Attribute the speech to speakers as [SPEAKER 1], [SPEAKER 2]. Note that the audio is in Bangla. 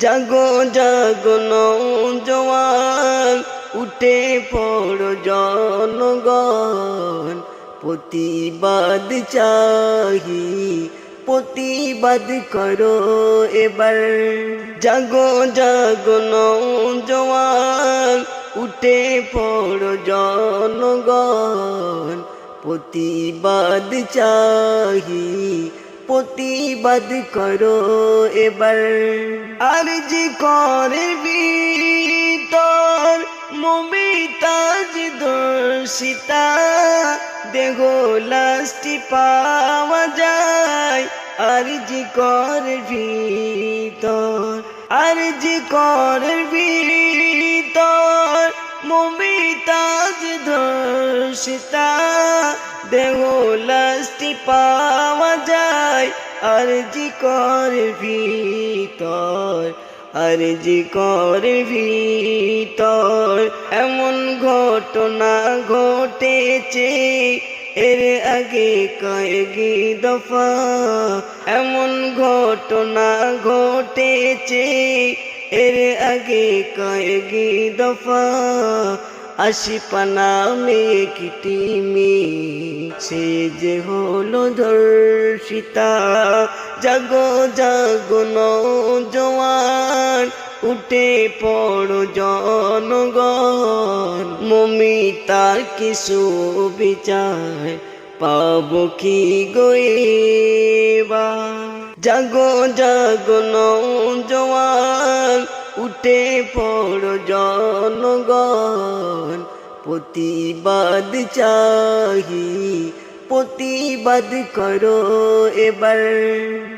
[SPEAKER 1] জাগো জাগো নৌজওয়ান, উঠে পড়ো জনগণ। প্রতিবাদ চাহি, প্রতিবাদ করো এবার। জাগো জাগো নৌজওয়ান, উঠে পড়ো জনগণ। প্রতিবাদ চাহি প্রতিবাদ করো এবার আর যে করে ভিতর মমিতাজ দর্শিতা দেহ লাস্টি পাওয়া যায় আর যে কর ভিতর আর যে কর ভিতর মমিতাজ ধর্ষিতা দেহ লাস্টি পাওয়া যায়। আর জি কর ভিতর আর জি কর ভিতর। এমন ঘটনা ঘটেছে, এর আগে কয়েকই দফা। এমন ঘটনা ঘটেছে, এর আগে কয়েকই দফা। আশি পানামে কিটি মে সে যে হলো ধর্ষিতা, জাগো জাগো নৌজওয়ান উঠে পড়ো জনগণ। মমিতার কিছু বিচার পাবো কি গোয়েবা জাগো জাগো নৌজওয়ান উঠে পড় জনগণ প্রতিবাদ চাহি প্রতিবাদ করো এবার।